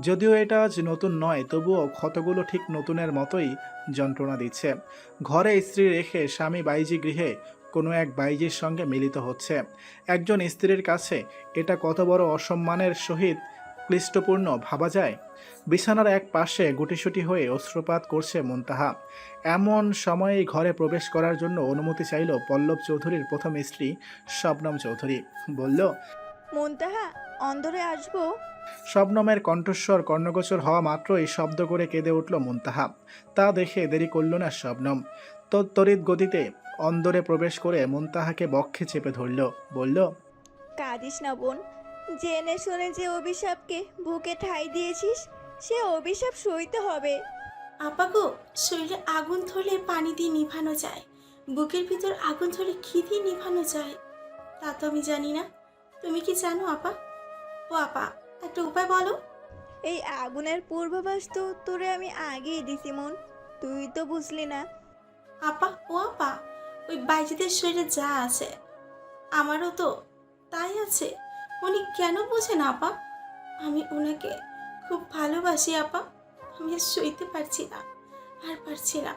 যদিও এটা আজ নতুন নয়, তবুও ক্ষতগুলো ঠিক নতুনের মতোই যন্ত্রণা দিচ্ছে। ঘরে স্ত্রী রেখে স্বামী বাইজি গৃহে কোনো এক বাইজির সঙ্গে মিলিত হচ্ছে। একজন স্ত্রীর কাছে এটা কত বড় অসম্মানের সহিত ক্লিষ্টপূর্ণ, ভাবা যায়? বিছানার এক পাশে গুটিসুটি হয়ে অশ্রুপাত করছে মুনতাহা। এমন সময়ে ঘরে প্রবেশ করার জন্য অনুমতি চাইল পল্লব চৌধুরীর প্রথম স্ত্রী শবনম চৌধুরী। বলল, মুনতাহা, অন্দরে আসব? শবনমের কণ্ঠস্বর কর্ণগোচর হওয়া মাত্রই শব্দ করে কেঁদে উঠল মুনতাহা। তা দেখে দেরি করল না শবনম। তরিত গতিতে অন্দরে প্রবেশ করে মুনতাহাকে বক্ষে চেপে ধরল। বলল কাঁদিস না বোন। জেনে শুনে যে অভিশাপকে বুকে ঠাই দিয়েছিস সে অভিশাপ সইতে হবে। আপা গো শরীরে আগুন ধরলে পানি দিয়ে নিভানো যায়। বুকের ভিতর আগুন ধরলে ঘি দিয়ে নিভানো যায়। তা তো আমি জানি না। তুমি কি জানো আপা? ও আপা একটা উপায় বলো। এই আগুনের পূর্বাভাস তো তোরে আমি আগেই দিছি মন। তুই তো বুঝলি না। আপা ও আপা ওই বাইজিদের শরীরে যা আছে আমারও তো তাই আছে। উনি কেন বোঝেন আপা? আমি ওনাকে খুব ভালোবাসি আপা। আমি আর সইতে পারছি না আর পারছি না।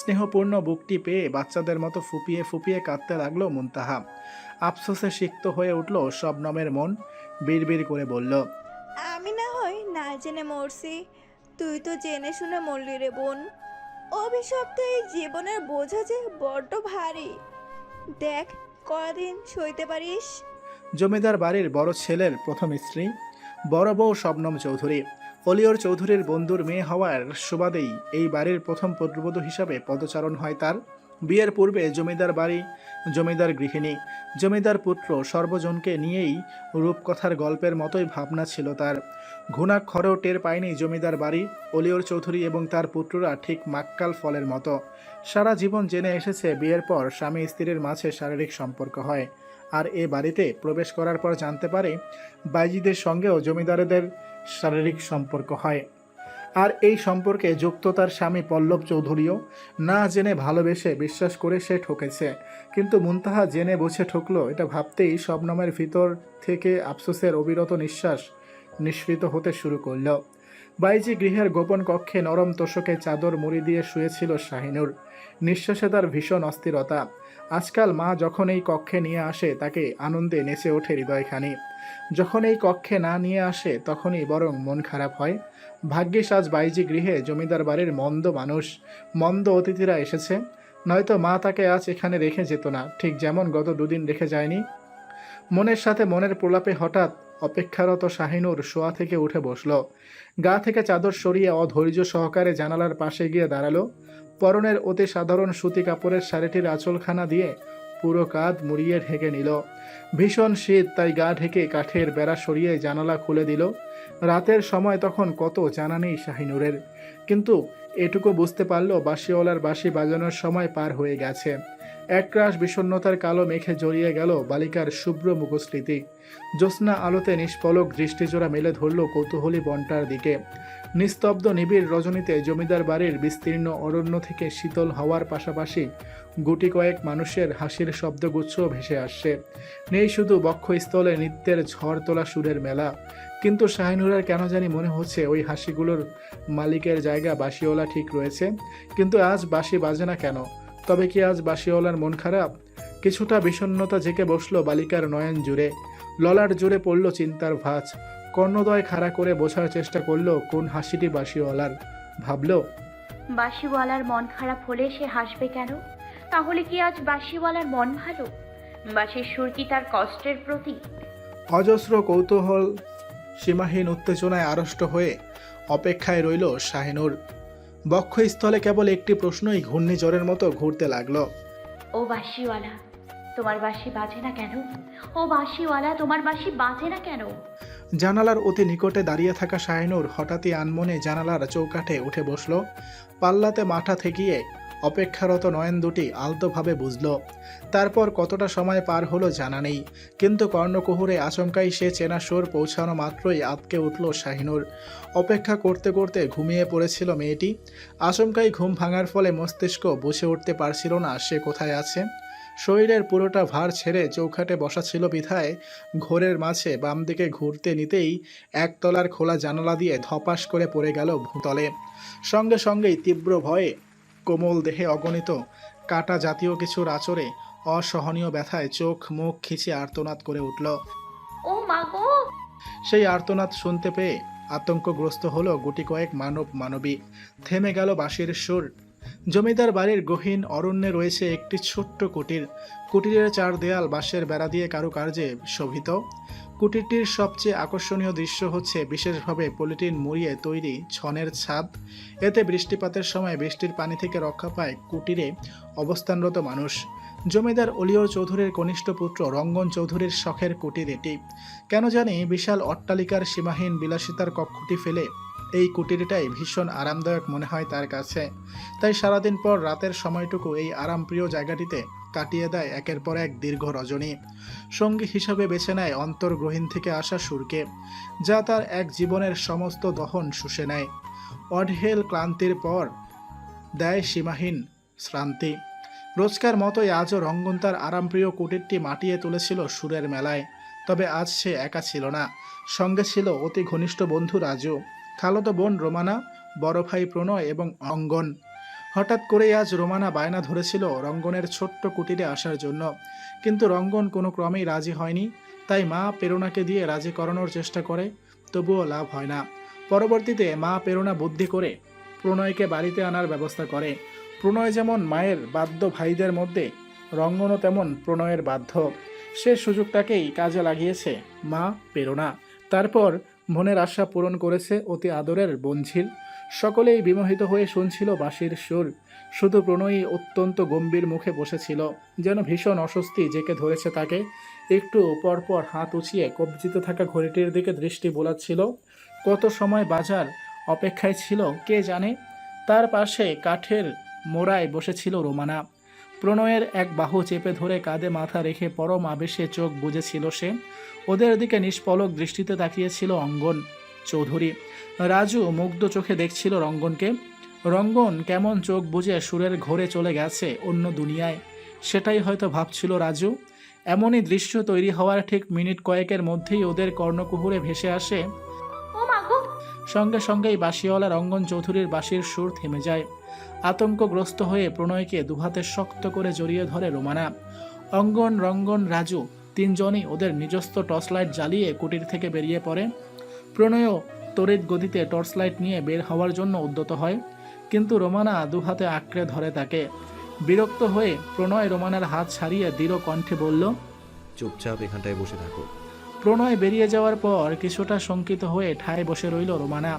স্নেহপূর্ণ বুকটি পেয়ে বাচ্চাদের মতো ফুপিয়ে ফুপিয়ে কাঁদতে লাগল মুনতাহা। আফসোসে সিক্ত হয়ে উঠল শবনমের মন বিড়বিড় করে বলল আমি না হয় না জেনে মরছি। তুই তো জেনে শুনে মরলি রে বোন। অভিশাপ তো এই জীবনের বোঝা যে বড্ড ভারী। দেখ কদিন সইতে পারিস? জমিদার বাড়ির বড় ছেলের প্রথম স্ত্রী বড় বউ শবনম চৌধুরী। অলিয়র চৌধুরীর বন্ধুর মেয়ে হওয়ার সুবাদেই এই বাড়ির প্রথম পুত্রবধূ হিসাবে পদচারণ হয় তার। বিয়ের পূর্বে জমিদার বাড়ি, জমিদার গৃহিণী, জমিদার পুত্র সর্বজনকে নিয়েই রূপকথার গল্পের মতোই ভাবনা ছিল তার। ঘুণাক্ষরেও টের পায়নি জমিদার বাড়ি অলিয়র চৌধুরী এবং তার পুত্ররা ঠিক মাক্কাল ফলের মতো। সারা জীবন জেনে এসেছে বিয়ের পর স্বামী স্ত্রীর মাঝে শারীরিক সম্পর্ক হয়। আর এ বাড়িতে প্রবেশ করার পর জানতে পারে, বাইজিদের সঙ্গেও জমিদারদের শারীরিক সম্পর্ক হয়। আর এই সম্পর্কে যুক্ত তার স্বামী পল্লব চৌধুরীও না জেনে ভালোবেসে বিশ্বাস করে সে ঠকেছে। কিন্তু মুনতাহা জেনে বুঝে ঠকলো, এটা ভাবতেই শবনমের ভিতর থেকে আফসোসের অবিরত নিঃশ্বাস নিঃসৃত হতে শুরু করল। বাইজি গৃহের গোপন কক্ষে নরম তোষকে চাদর মুড়ি দিয়ে শুয়েছিল শাহিনুর। নিঃশ্বাসে তার ভীষণ অস্থিরতা। আজকাল মা যখন এই কক্ষে নিয়ে আসে, তাকে আনন্দে নেচে ওঠে হৃদয়খানি। যখন এই কক্ষে না নিয়ে আসে, তখনই বরং মন খারাপ হয়। ভাগ্যিস আজ বাইজি গৃহে জমিদার বাড়ির মন্দ মানুষ, মন্দ অতিথিরা এসেছে। নয়তো মা তাকে আজ এখানে রেখে যেত না, ঠিক যেমন গত দুদিন রেখে যায়নি। মনের সাথে মনের প্রলাপে হঠাৎ অপেক্ষারত শাহিনুর শোয়া থেকে উঠে বসল। গা থেকে চাদর সরিয়ে অধৈর্য সহকারে জানালার পাশে গিয়ে দাঁড়াল। পরনের অতি সাধারণ সুতি কাপড়ের শাড়িটির আঁচলখানা দিয়ে পুরো কাঁধ মুড়িয়ে ঢেকে নিল। ভীষণ শীত, তাই গা ঢেকে কাঠের বেড়া সরিয়ে জানালা খুলে দিল। রাতের সময় তখন কত জানা নেই শাহিনুরের। কিন্তু এটুকু বুঝতে পারল বাঁশিওয়ালার বাঁশি বাজানোর সময় পার হয়ে গেছে। একরাশ বিষণ্ণতার কালো মেঘে জড়িয়ে গেল বালিকার শুভ্র মুখস্মৃতি জ্যোৎস্না আলোতে নিষ্পলক দৃষ্টিজোড়া মেলে ধরল কৌতূহলী বনটার দিকে। নিস্তব্ধ নিবিড় রজনীতে জমিদার বাড়ির বিস্তীর্ণ অরণ্য থেকে শীতল হওয়ার পাশাপাশি গুটি কয়েক মানুষের হাসির শব্দগুচ্ছ ভেসে আসছে। নেই শুধু বক্ষস্থলে নৃত্যের ঝড় তোলা সুরের মেলা। কিন্তু শাহিনুরের কেন জানি মনে হচ্ছে ওই হাসিগুলোর মালিকের জায়গা বাসিওয়ালা ঠিক রয়েছে। কিন্তু আজ বাঁশি বাজে না কেন? তবে কি আজ বাসিওয়ালার মন খারাপ? কিছুটা বিষণ্ণতা জেকে বসল বালিকার নয়ন জুড়ে। ললার জুড়ে পড়ল চিন্তার ভাঁজ। কর্ণদয় খাড়া করে বোঝার চেষ্টা করল কোন হাসিটি বাসিওয়ালার। ভাবল বাঁশিওয়ালার মন খারাপ হলে সে হাসবে কেন? তাহলে কি আজ বাসিওয়ালার মন ভালো? বাসির সুর কি তার কষ্টের প্রতীক? অজস্র কৌতূহল সীমাহীন উত্তেজনায় আড়ষ্ট হয়ে অপেক্ষায় রইল শাহিনুর। বক্ষস্থলে কেবল একটি প্রশ্নই ঘূর্ণিঝড়ের মতো ঘুরতে লাগল। ও বাঁশিওয়ালা তোমার বাঁশি বাজে না কেন? ও বাঁশিওয়ালা তোমার বাঁশি বাজে না কেন? জানালার অতি নিকটে দাঁড়িয়ে থাকা শাহিনুর হঠাৎই আনমনে জানালার চৌকাঠে উঠে বসল। পাল্লাতে মাথা ঠেকিয়ে অপেক্ষারত নয়ন দুটি আলতোভাবে বুঝল। তারপর কতটা সময় পার হলো জানা নেই, কিন্তু কর্ণকুহুরে আচমকাই সে চেনা সুর পৌঁছানো মাত্রই আতকে উঠল শাহিনুর। অপেক্ষা করতে করতে ঘুমিয়ে পড়েছিল মেয়েটি। আচমকাই ঘুম ভাঙার ফলে মস্তিষ্ক বুঝে উঠতে পারছিল না সে কোথায় আছে। শরীরের পুরোটা ভার ছেড়ে চৌখাটে বসা ছিল বিধায় ঘোরের মাঝে বাম দিকে ঘুরতে নিতেই একতলার খোলা জানালা দিয়ে ধপাস করে পড়ে গেল ভূতলে। সঙ্গে সঙ্গেই তীব্র ভয়ে কোমল দেহে অগণিত। কাটা জাতীয় কিছুর আচরে অসহনীয় ব্যথায় চোখ মুখ খিচে আর্তনাদ করে উঠল। ও মা গো! সেই আর্তনাদ শুনতে পেয়ে আতঙ্কগ্রস্ত হলো গুটি কয়েক মানব মানবী। থেমে গেল বাঁশির সুর। জমিদার বাড়ির গহীন অরণ্যে রয়েছে একটি ছোট্ট কুটির। কুটিরের চার দেয়াল বাঁশের বেড়া দিয়ে কারুকার্যে শোভিত। কুটিরটির সবচেয়ে আকর্ষণীয় দৃশ্য হচ্ছে বিশেষভাবে পলিটিন মুড়িয়ে তৈরি ছনের ছাদ। এতে বৃষ্টিপাতের সময় বৃষ্টির পানি থেকে রক্ষা পায় কুটিরে অবস্থানরত মানুষ। জমিদার অলিয়র চৌধুরীর কনিষ্ঠ পুত্র রঙ্গন চৌধুরীর শখের কুটির এটি। কেন জানি বিশাল অট্টালিকার সীমাহীন বিলাসিতার কক্ষটি ফেলে। এই কুটিরটাই ভীষণ আরামদায়ক মনে হয় তার কাছে। তাই সারাদিন পর রাতের সময়টুকু এই আরামপ্রিয় জায়গাটিতে কাটিয়ে দেয় একের পর এক দীর্ঘ রজনী। সঙ্গী হিসাবে বেছে নেয় অন্তর্গ্রহীণ থেকে আসা সুরকে, যা তার এক জীবনের সমস্ত দহন শুষে নেয়। অঢেল ক্লান্তির পর দেয় সীমাহীন শ্রান্তি। রোজকার মতোই আজও রঙ্গন তার আরামপ্রিয় কুটিরটি মাটিয়ে তুলেছিল সুরের মেলায়। তবে আজ সে একা ছিল না, সঙ্গে ছিল অতি ঘনিষ্ঠ বন্ধু রাজু। খালতো বোন রোমানা, বড় ভাই প্রণয় এবং অঙ্গন। হঠাৎ করেই আজ রোমানা বায়না ধরেছিল রঙ্গনের ছোট্ট কুটিরে আসার জন্য। কিন্তু রঙ্গন কোনো ক্রমেই রাজি হয়নি, তাই মা প্রেরণাকে দিয়ে রাজি করানোর চেষ্টা করে, তবুও লাভ হয় না। পরবর্তীতে মা প্রেরণা বুদ্ধি করে প্রণয়কে বাড়িতে আনার ব্যবস্থা করে। প্রণয় যেমন মায়ের বাধ্য ভাইদের মধ্যে, রঙ্গনও তেমন প্রণয়ের বাধ্য। সে সুযোগটাকেই কাজে লাগিয়েছে মা প্রেরণা তারপর মনের আশা পূরণ করেছে অতি আদরের বঞ্ঝির সকলেই বিমোহিত হয়ে শুনছিল বাঁশির সুর। শুধু প্রণয়ী অত্যন্ত গম্ভীর মুখে বসেছিল, যেন ভীষণ অস্বস্তি জেকে ধরেছে তাকে। একটু পরপর হাত উঁচিয়ে কবজিতে থাকা ঘড়িটির দিকে দৃষ্টি বোলাচ্ছিল। কত সময় বাজার অপেক্ষায় ছিল, কে জানে? তার পাশে কাঠের মোড়ায় বসেছিল রোমানা। প্রণয়ের এক বাহু চেপে ধরে কাঁধে মাথা রেখে পরম আবেশে চোখ বুজেছিল সে। ওদের দিকে নিষ্পলক দৃষ্টিতে তাকিয়েছিল অঙ্গন। চৌধুরী। রাজু মুগ্ধ চোখে দেখছিল রঙ্গনকে। রঙ্গন কেমন চোখ বুজে সুরের ঘোরে চলে গেছে অন্য দুনিয়ায়। সেটাই হয়তো ভাবছিল রাজু। এমনই দৃশ্য তৈরি হওয়ার ঠিক মিনিট কয়েকের মধ্যেই ওদের কর্ণকুহুরে ভেসে আসে। সঙ্গে সঙ্গেই বাঁশিওয়ালা রঙ্গন চৌধুরীর বাঁশির সুর থেমে যায়। আতঙ্কগ্রস্ত হয়ে প্রণয়কে দুহাতে শক্ত করে জড়িয়ে ধরে রোমানা। অঙ্গন রঙ্গন রাজু তিনজনই ওদের নিজস্ব টর্চ লাইট জ্বালিয়ে কুটির থেকে বেরিয়ে পড়ে। প্রণয়ও তড়িৎ গতিতে টর্চ লাইট নিয়ে বের হওয়ার জন্য উদ্যত হয় কিন্তু রোমানা দুহাতে আঁকড়ে ধরে তাকে। বিরক্ত হয়ে প্রণয় রোমানার হাত ছাড়িয়ে দৃঢ় কণ্ঠে বলল চুপচাপ এখানটায় বসে থাকো। প্রণয় বেরিয়ে যাওয়ার পর কিছুটা শঙ্কিত হয়ে ঠায় বসে রইল রোমানা।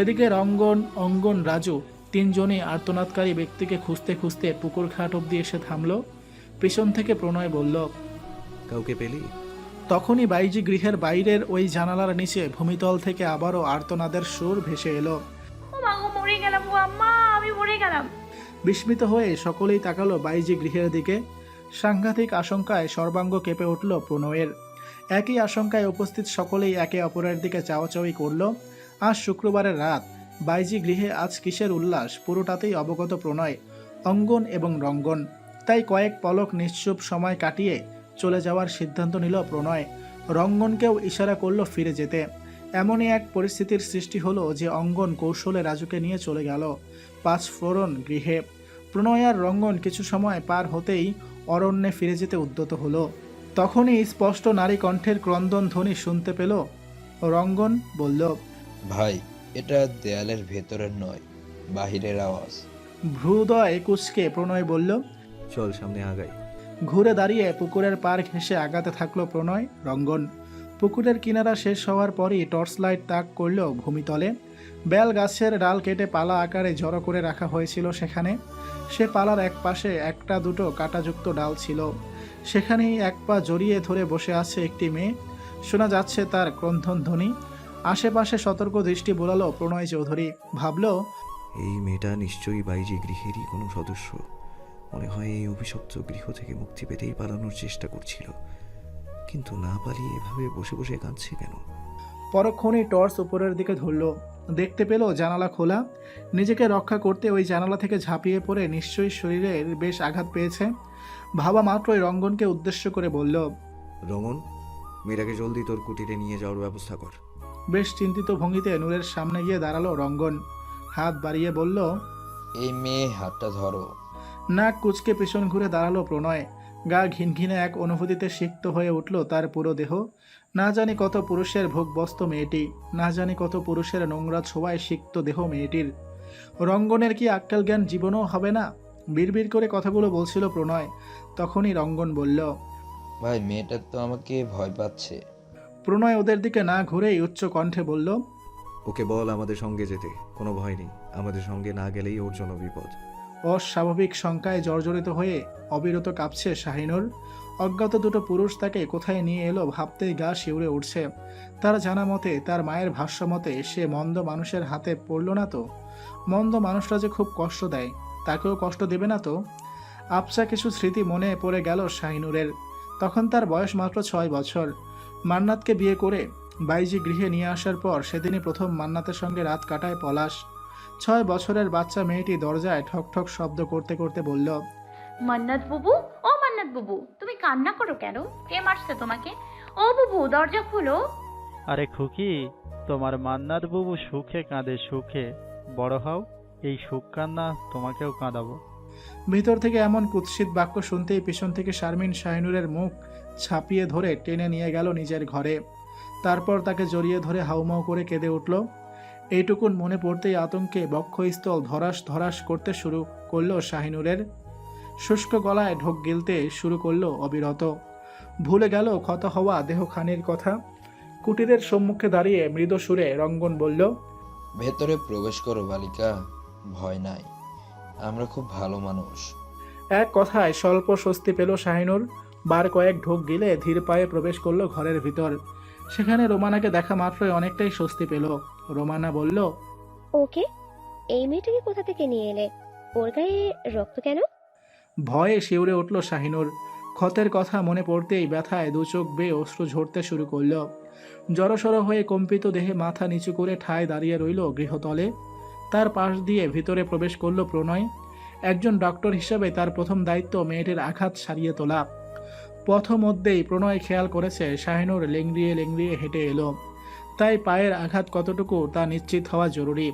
এদিকে রঙ্গন অঙ্গন রাজু তিনজনই আর্তনাদকারী ব্যক্তিকে খুঁজতে খুঁজতে পুকুর ঘাট অব্দি এসে থামল। পিছন থেকে প্রণয় বলল কাউকে পেলি? তখনই বাইজি গৃহের বাইরের ওই জানালার নিচে ভূমিতল থেকে আবারও আর্তনাদের সুর ভেসে এলো। ও মা গো মরে গেলাম আম্মা আমি মরে গেলাম। বিস্মিত হয়ে সকলেই তাকালো বাইজি গৃহের দিকে। সাংঘাতিক আশঙ্কায় সর্বাঙ্গ কেঁপে উঠল প্রণয়ের। একই আশঙ্কায় উপস্থিত সকলেই একে অপরের দিকে চাওয়াচাওয়ি করল। আজ শুক্রবারের রাত বাইজি গৃহে আজ কিসের উল্লাস পুরোটাতেই অবগত প্রণয় অঙ্গন এবং রঙ্গন। তাই কয়েক পলক নিশ্চুপ সময় কাটিয়ে চলে যাওয়ার সিদ্ধান্ত নিল প্রণয়। রঙ্গনকেও ইশারা করল ফিরে যেতে। এমনই এক পরিস্থিতির সৃষ্টি হলো যে অঙ্গন কৌশলে রাজুকে নিয়ে চলে গেল পাঁচ ফোরন গৃহে। প্রণয় আর রঙ্গন কিছু সময় পার হতেই অরণ্যে ফিরে যেতে উদ্যত হলো। তখনই স্পষ্ট নারী কণ্ঠের ক্রন্দন ধ্বনি শুনতে পেল। রঙ্গন বলল ভাই এটা দেয়ালের ভেতরের নয় বাহিরের আওয়াজ। ভ্রুদয় কুচকে প্রণয় বলল চল সামনে আগাই। ঘুরে দাঁড়িয়ে পুকুরের পার ঘেঁষে আগাতে থাকল প্রণয়, রঙ্গন। পুকুরের কিনারা শেষ হওয়ার পরই টর্চ লাইট তাক করল ভূমিতলে। বেল গাছের ডাল কেটে পালা আকারে জড়ো করে রাখা হয়েছিল সেখানে। সে পালার এক পাশে একটা দুটো কাঁটাযুক্ত ডাল ছিল। সেখানেই এক পা জড়িয়ে ধরে বসে আছে একটি মেয়ে। শোনা যাচ্ছে তার ক্রন্ধন ধ্বনি। আশেপাশে সতর্ক দৃষ্টি বোলালো প্রণয় চৌধুরী। ভাবল, এই মেয়েটা নিশ্চয়ই বাইজি গৃহেরই কোনো সদস্য। মনে হয় এই অভিশপ্ত গৃহ থেকে মুক্তি পেতেই পালানোর চেষ্টা করছিল। কিন্তু না পালিয়ে এভাবে বসে বসে কাঁদছে কেন? পরক্ষণেই টর্চ উপরের দিকে ধরল। দেখতে পেল জানালা খোলা। নিজেকে রক্ষা করতে ওই জানালা থেকে ঝাঁপিয়ে পড়ে নিশ্চয়ই শরীরের বেশ আঘাত পেয়েছে। ভাবা মাত্রই রঙ্গনকে উদ্দেশ্য করে বলল রমন মেয়েটাকে জলদি তোর কুটিরে নিয়ে যাওয়ার ব্যবস্থা কর। বেশ চিন্তিত ভঙ্গিতে নূরের সামনে গিয়ে দাঁড়াল রঙ্গন। হাত বাড়িয়ে বলল এই মেয়ে হাতটা ধরো। নাক কুচকে পেছন ঘুরে দাঁড়াল প্রণয়। গা ঘিনঘিনে এক অনুভূতিতে সিক্ত হয়ে উঠল তার পুরো দেহ। না জানি কত পুরুষের ভোগবস্ত মেয়েটি না জানি কত পুরুষের নোংরা ছোঁয়ায় সিক্ত দেহ মেয়েটির। রঙ্গনের কি আক্কেল জ্ঞান জীবনও হবে না? বিড়বিড় করে কথাগুলো বলছিল প্রণয়। তখনই রঙ্গন বলল ভাই মেয়েটা তো আমাকে ভয় পাচ্ছে। প্রণয় ওদের দিকে না ঘুরেই উচ্চ কণ্ঠে বলল ওকে বল আমাদের সঙ্গে যেতে কোনো ভয় নেই। আমাদের সঙ্গে না গেলেই ওর জন্য বিপদ। অস্বাভাবিক শঙ্কায় জর্জরিত হয়ে অবিরত কাঁপছে শাহিনুর অজ্ঞাত দুটো পুরুষ তাকে কোথায় নিয়ে এলো ভাবতেই গা শিউরে উঠছে। তার জানা মতে তার মায়ের ভাষ্য মতে সে মন্দ মানুষের হাতে পড়ল না তো। মন্দ মানুষরা যে খুব কষ্ট দেয়, তাকেও কষ্ট দেবে না তো। আবসা কিছু স্মৃতি মনে পড়ে গেল শাহিনুরের। তখন তার বয়স মাত্র ছয় বছর। মান্নাতকে বিয়ে করে বাইজি গৃহে নিয়ে আসার পর সেদিনই প্রথম মান্নাতের সঙ্গে রাত কাটায় পলাশ। ছয় বছরের বাচ্চা মেয়েটি দরজায় ঠক ঠক শব্দ করতে করতে বলল মান্নাত বুবু ও মান্নাত বুবু তুমি কান্না করো কেন? কে মারছে তোমাকে? ও বুবু দরজা খুলো। আরে খুকি তোমার মান্নাত বাবু সুখে কাঁদে সুখে। বড় হও এই সুখ কান্না তোমাকেও কাঁদাবো। ভিতর থেকে এমন কুৎসিত বাক্য শুনতেই পিছন থেকে শারমিন শাহিনুরের মুখ ছাপিয়ে ধরে টেনে নিয়ে গেল নিজের ঘরে। তারপর তাকে জড়িয়ে ধরে হাউমাউ করে কেঁদে উঠল। এইটুকুন মনে পড়তেই আতঙ্কে বক্ষস্থল ধরাস ধরাস করতে শুরু করল শাহিনুরের। শুষ্ক গলায় ঢোক গিলতে শুরু করল অবিরত। ভুলে গেল ক্ষত হওয়া দেহখানির কথা। কুটিরের সম্মুখে দাঁড়িয়ে মৃদু সুরে রঙ্গন বলল ভেতরে প্রবেশ করো বালিকা ভয় নাই। আমরা খুব ভালো মানুষ। এক কথায় স্বল্প স্বস্তি পেল শাহিনুর। বার কয়েক ঢোক গিলে ধীর পায়ে প্রবেশ করল ঘরের ভিতর। সেখানে রোমানাকে দেখা মাত্রই অনেকটাই স্বস্তি পেল। রোমানা বলল ওকে এই মেয়েটাকে কোথা থেকে নিয়ে এলে? ওর গায়ে রক্ত কেন? ভয়ে শিউরে উঠল শাহিনুর। ক্ষতের কথা মনে পড়তেই ব্যথায় দু চোখ বেয়ে অশ্রু ঝরতে শুরু করল। জড়সড় হয়ে কম্পিত দেহে মাথা নিচু করে ঠায় দাঁড়িয়ে রইল গৃহতলে। তার পাশ দিয়ে ভিতরে প্রবেশ করল প্রণয়। একজন ডক্টর হিসেবে তার প্রথম দায়িত্ব মেয়েটির আঘাত সারিয়ে তোলা। পথ মধ্যেই প্রণয় খেয়াল করেছে শাহিনুর লেংড়িয়ে লেংড়িয়ে হেঁটে এলো। তাই পায়ের আঘাত কতটুকু তা নিশ্চিত হওয়া জরুরি।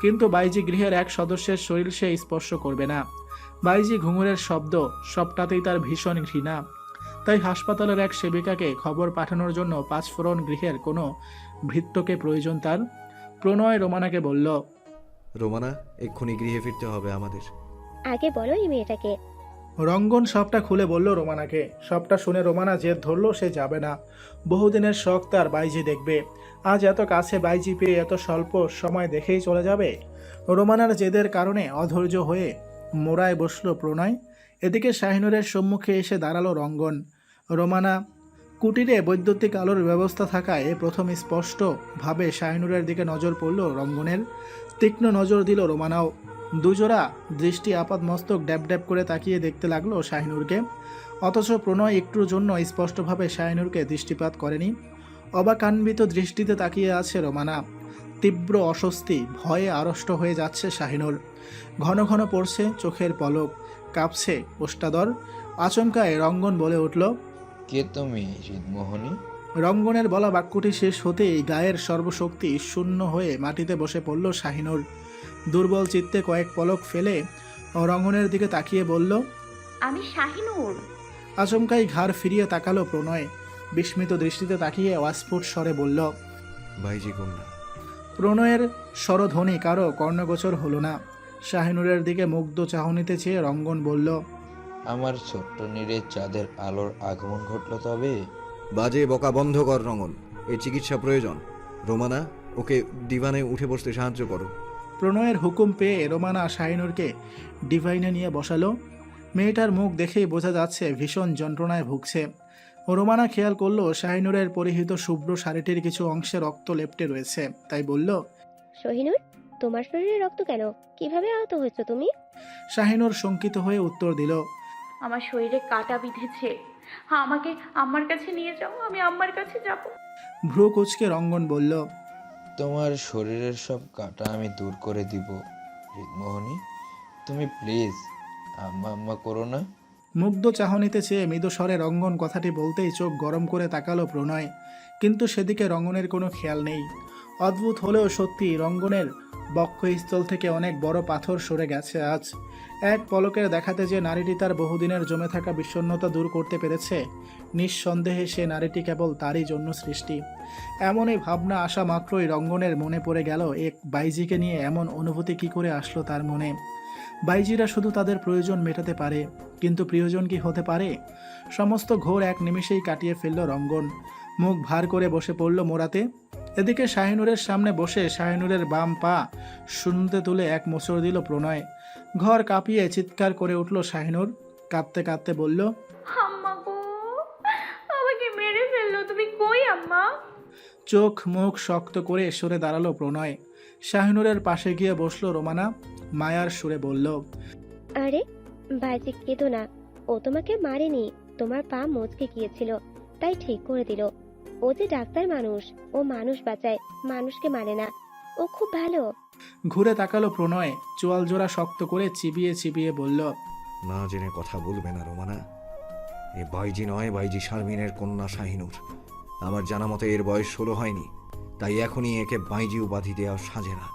কিন্তু বাইজি গৃহের এক সদস্যের শরীর সে স্পর্শ করবে না। বাইজি ঘুঙুরের শব্দ সবটাতেই তার ভীষণ ঘৃণা। তাই হাসপাতালের এক সেবিকাকে খবর পাঠানোর জন্য পাঁচফোড়ন গৃহের কোনো ভৃত্যকে প্রয়োজন তার? প্রণয় রোমানাকে বলল রোমানা এক্ষুনি গৃহে ফিরতে হবে আমাদের। আগে বলো এই মেয়েটাকে। রঙ্গন সবটা খুলে বলল রোমানাকে। সবটা শুনে রোমানা জেদ ধরলো, সে যাবে না। বহুদিনের শখ তার বাইজি দেখবে। আজ এত কাছে বাইজি পেয়ে এত স্বল্প সময় দেখেই চলে যাবে? রোমানার জেদের কারণে অধৈর্য হয়ে মোড়ায় বসল প্রণয়। এদিকে শাহিনুরের সম্মুখে এসে দাঁড়াল রঙ্গন। রোমানা, কুটিরে বৈদ্যুতিক আলোর ব্যবস্থা থাকায় প্রথম স্পষ্টভাবে শাহিনুরের দিকে নজর পড়ল রঙ্গনের। তীক্ষ্ণ নজর দিল রোমানাও। দুজোড়া দৃষ্টি আপাত মস্তক ড্যাব ড্যাব করে তাকিয়ে দেখতে লাগল শাহিনুরকে। অথচ প্রণয় একটুর জন্য স্পষ্টভাবে শাহিনুরকে দৃষ্টিপাত করেনি। অবাকান্বিত দৃষ্টিতে তাকিয়ে আছে রোমানা। তীব্র অস্বস্তি ভয়ে আড়ষ্ট হয়ে যাচ্ছে শাহিনুর। ঘন ঘন পড়ছে চোখের পলক কাঁপছে ওষ্টাদর আচমকায় রঙ্গন বলে উঠল কে তুমি হৃদমোহনী রঙ্গনের বলা বাক্যটি শেষ হতেই গায়ের সর্বশক্তি শূন্য হয়ে মাটিতে বসে পড়ল শাহিনুর। দুর্বল চিত্তে কয়েক পলক ফেলে রঙ্গনের দিকে তাকিয়ে বলল আমি শাহিনুর। আচমকাই ঘাড় ফিরিয়ে তাকালো প্রণয়। বিস্মিত দৃষ্টিতে তাকিয়ে অস্ফুট স্বরে বলল ভাইজি কন্যা। প্রণয়ের স্বরধ্বনি কারও কর্ণগোচর হলো না। শাহিনুরের দিকে মুগ্ধ চাহনিতে চেয়ে রঙ্গন বলল আমার ছোট্ট নীরে চাঁদের আলোর আগমন ঘটলো তবে? বাজে বকা বন্ধ কর রঙন এই চিকিৎসা প্রয়োজন। রোমানা ওকে দিবানে উঠে বসতে সাহায্য করো। প্রণয়ের হুকুম পেয়ে রোমানা শাহিনুরকে ডিভাইনে নিয়ে বসালো। মেয়েটার মুখ দেখেই বোঝা যাচ্ছে ভীষণ যন্ত্রণায় ভুগছে। রোমানা খেয়াল করল শাহিনুরের পরিহিত শুভ্র শাড়িটির কিছু অংশে রক্ত লেপটে রয়েছে তাই বলল শহীনুর তোমার শরীরে রক্ত কেন? কীভাবে আহত হয়েছো তুমি? শাহিনুর শঙ্কিত হয়ে উত্তর দিল আমার শরীরে কাটা বিঁধেছে। আমাকে আমার কাছে নিয়ে যাও আমি আমার কাছে যাব। ভ্রু কুচকে রঙ্গন বলল তোমার শরীরের সব কাটা আমি দূর করে দিব রিতমোহনী তুমি প্লিজ আম্মা আম্মা করো না। মুগ্ধ চাহনিতে চেয়ে মৃদু স্বরে রঙ্গন কথাটি বলতেই চোখ গরম করে তাকালো প্রণয়। কিন্তু সেদিকে রঙ্গনের কোনো খেয়াল নেই। অদ্ভুত হলেও সত্যি রঙ্গনের বক্ষস্থল থেকে অনেক বড় পাথর সরে গেছে। আজ এক পলকের দেখাতে যে নারীটি তার বহুদিনের জমে থাকা বিষণ্ণতা দূর করতে পেরেছে, নিঃসন্দেহে সে নারীটি কেবল তারই জন্য সৃষ্টি। এমনই ভাবনা আসা মাত্রই রঙ্গনের মনে পড়ে গেল এক বাইজিকে নিয়ে এমন অনুভূতি কি করে আসলো তার মনে। বাইজিরা শুধু তাদের প্রয়োজন মেটাতে পারে, কিন্তু প্রিয়জন কি হতে পারে? সমস্ত ঘোর এক নিমিষেই কাটিয়ে ফেলল রঙ্গন। মুখ ভার করে বসে পড়ল মোড়াতে। এদিকে শাহিনুরের সামনে বসে শাহিনুরের বাম পা শুনতে তুলে এক মোচড় দিল প্রণয়। ঘর কাঁপিয়ে চিৎকার করে উঠল শাহিনুর। কাঁদতে কাঁদতে বলল আমাকে মেরে ফেলল তুমি কই আম্মা? চোখ মুখ শক্ত করে সরে দাঁড়াল প্রণয়। শাহিনুরের পাশে গিয়ে বসল রোমানা। মায়ার সুরে বলল আরে বাইজি কেঁদো না। ও তোমাকে মারেনি তোমার পা মচকে গিয়েছিল তাই ঠিক করে দিল। ও যে ডাক্তার মানুষ ও মানুষ বাঁচায় মানুষকে মারে না। ও খুব ভালো। ঘুরে তাকালো প্রণয় চোয়াল জোড়া শক্ত করে চিবিয়ে চিবিয়ে বলল না জেনে কথা বলবে না রোমানা। এ বাইজি নয় বাইজি শারমিনের কন্যা শাহিনুর। আমার জানা মতে এর বয়স ষোলো হয়নি তাই এখনই একে বাইজি উপাধি দেওয়া সাজে না।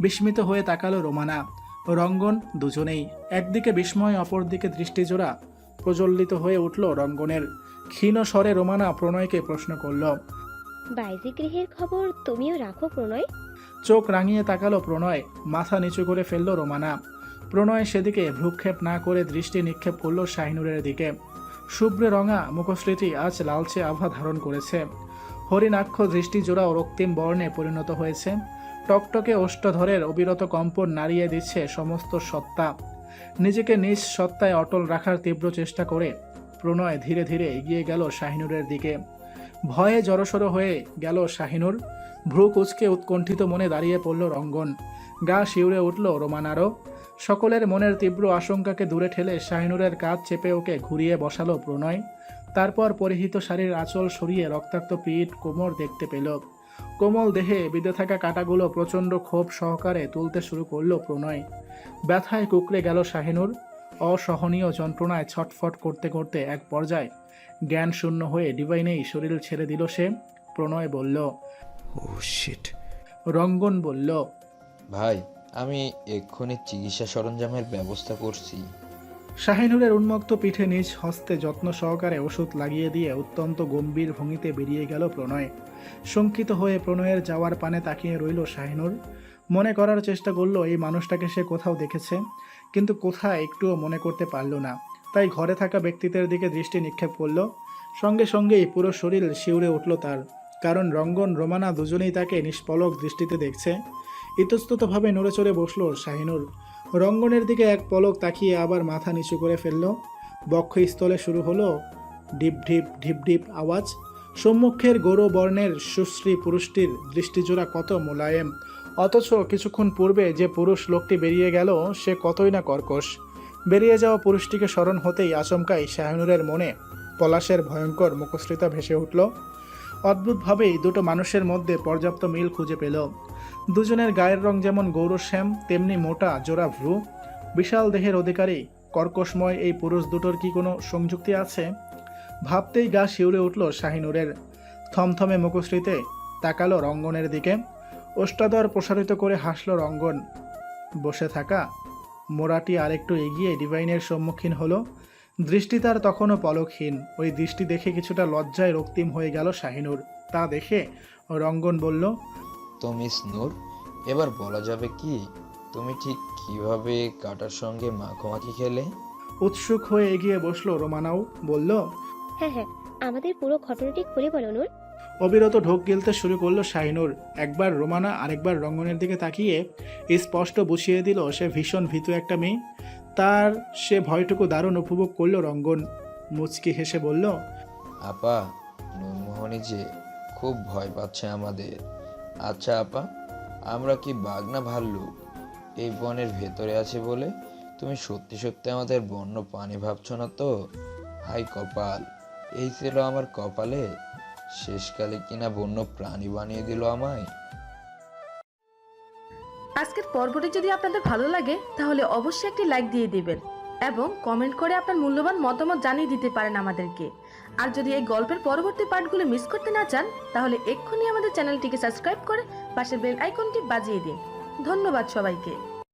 বিস্মিত হয়ে তাকালো রোমানা। রঙ্গন দুজনেই একদিকে বিস্ময় অপরদিকে দৃষ্টিজোড়া প্রজ্বলিত হয়ে উঠল রঙ্গনের। ক্ষীণ স্বরে রোমানা প্রণয়কে প্রশ্ন করল বাইজি গৃহের খবর তুমিও রাখো প্রণয়। চোখ রাঙিয়ে তাকালো প্রণয় মাথা নিচু করে ফেলল রোমানা। প্রণয় সেদিকে ভ্রুক্ষেপ না করে দৃষ্টি নিক্ষেপ করল শাহিনুরের দিকে। শুভ্রে রঙা মুখশ্রীটি আজ লালচে আভা ধারণ করেছে। হরিণাক্ষ দৃষ্টি জোড়া ও রক্তিম বর্ণে পরিণত হয়েছে। টকটকে ওষ্ঠধরের অবিরত কম্পন নাড়িয়ে দিচ্ছে সমস্ত সত্তা। নিজেকে নিজ সত্তায় অটল রাখার তীব্র চেষ্টা করে প্রণয় ধীরে ধীরে এগিয়ে গেল শাহিনুরের দিকে। ভয়ে জড়সড় হয়ে গেল শাহিনুর। ভ্রু কুচকে উৎকণ্ঠিত মনে দাঁড়িয়ে পড়ল রঙ্গন। গা শিউরে উঠল রোমানারও। সকলের মনের তীব্র আশঙ্কাকে দূরে ঠেলে শাহিনুরের কাজ চেপে ওকে ঘুরিয়ে বসালো প্রণয়। তারপর পরিহিত শাড়ির আঁচল সরিয়ে রক্তাক্ত পিঠ কোমর দেখতে পেল। কোমল দেহে বিঁধে থাকা কাটাগুলো প্রচণ্ড ক্ষোভ সহকারে তুলতে শুরু করল প্রণয়। ব্যথায় কুকড়ে গেল শাহিনুর। অসহনীয় যন্ত্রণায় ছটফট করতে করতে এক পর্যায়ে জ্ঞান শূন্য হয়ে ডিভাইনেই শরীর ছেড়ে দিল সে। প্রণয় বলল ও শিট রঙ্গন বলল ভাই আমি এক্ষুনি চিকিৎসা সরঞ্জামের ব্যবস্থা করছি। শাহিনুরের উন্মুক্ত পিঠে নিজ হস্তে যত্ন সহকারে ওষুধ লাগিয়ে দিয়ে অত্যন্ত গম্ভীর ভঙ্গিতে বেরিয়ে গেল প্রণয়। শঙ্কিত হয়ে প্রণয়ের যাওয়ার পানে তাকিয়ে রইল শাহিনুর। মনে করার চেষ্টা করল এই মানুষটাকে সে কোথাও দেখেছে। কিন্তু কোথায় একটুও মনে করতে পারল না। তাই ঘরে থাকা ব্যক্তিদের দিকে দৃষ্টি নিক্ষেপ করল। সঙ্গে সঙ্গেই পুরো শরীর শিউরে উঠল তার, কারণ রঙ্গন, রোমানা দুজনেই তাকে নিষ্পলক দৃষ্টিতে দেখছে। ইতস্ততভাবে নড়ে চড়ে বসল শাহিনুর। রঙ্গনের দিকে এক পলক তাকিয়ে আবার মাথা নিচু করে ফেলল। বক্ষস্থলে শুরু হলো ঢিপ ঢিপ ঢিপ ঢিপ আওয়াজ। সম্মুখের গৌর বর্ণের সুশ্রী পুরুষটির দৃষ্টিজোড়া কত মোলায়েম। অথচ কিছুক্ষণ পূর্বে যে পুরুষ লোকটি বেরিয়ে গেল, সে কতই না কর্কশ। বেরিয়ে যাওয়া পুরুষটিকে স্মরণ হতেই আচমকাই শাহনুরের মনে পলাশের ভয়ঙ্কর মুখশ্রিতা ভেসে উঠল। অদ্ভুতভাবেই দুটো মানুষের মধ্যে পর্যাপ্ত মিল খুঁজে পেল। দুজনের গায়ের রং যেমন গৌরশ্যাম তেমনি মোটা, জোড়া ভ্রু। বিশাল দেহের অধিকারী, কর্কশময় এই পুরুষ দুটোর কি কোনো সংযুক্তি আছে? ভাবতেই গা শিউরে উঠল শাহিনুরের থমথমে মুখশ্রীতে তাকালো রঙ্গনের দিকে। ওষ্ঠাদর প্রসারিত করে হাসল রঙ্গন। বসে থাকা মোড়াটি আরেকটু এগিয়ে ডিভাইনের সম্মুখীন হলো। দৃষ্টি তার তখনও পলকহীন। ওই দৃষ্টি দেখে কিছুটা লজ্জায় রক্তিম হয়ে গেল শাহিনুর। তা দেখে রঙ্গন বলল তো মিস নূর এবার বলা যাবে কি? তুমি ঠিক কীভাবে কাটার সঙ্গে মাখামাখি খেলে? উৎসুক হয়ে এগিয়ে বসল রোমানাও। বলল হ্যাঁ হ্যাঁ আমাদের পুরো ঘটনাটি খুলে বলো নূর। অবিরত ঢোক গিলতে শুরু করল শাহিনুর একবার রোমানা, আরেকবার রঙ্গনের দিকে তাকিয়ে স্পষ্ট বুঝিয়ে দিল সে ভীষণ ভীতু একটা মেয়ে। তার সে ভয়টুকু দারুণ উপভোগ করল রঙ্গন। মুচকি হেসে বলল, আপা নুরমোহনী যে খুব ভয় পাচ্ছে আমাদের। আচ্ছা আপা, আমরা কি বাঘ না ভাল্লুক? এই বনের ভেতরে আছে বলে তুমি সত্যি সত্যি আমাদের বন্য পানি ভাবছ না তো? হাই কপাল, এই ছিল আমার কপালে শেষকালে কিনা বন্য প্রাণী বানিয়ে দিল আমায়। আজকের পর্বটি যদি আপনাদের ভালো লাগে, তাহলে অবশ্যই একটি লাইক দিয়ে দিবেন এবং কমেন্ট করে আপনার মূল্যবান মতামত জানিয়ে দিতে পারেন আমাদেরকে। আর যদি এই গল্পের পরবর্তী পার্টগুলো মিস করতে না চান, তাহলে এক্ষুনি আমাদের চ্যানেলটিকে সাবস্ক্রাইব করে পাশের বেল আইকনটি বাজিয়ে দিন। ধন্যবাদ সবাইকে।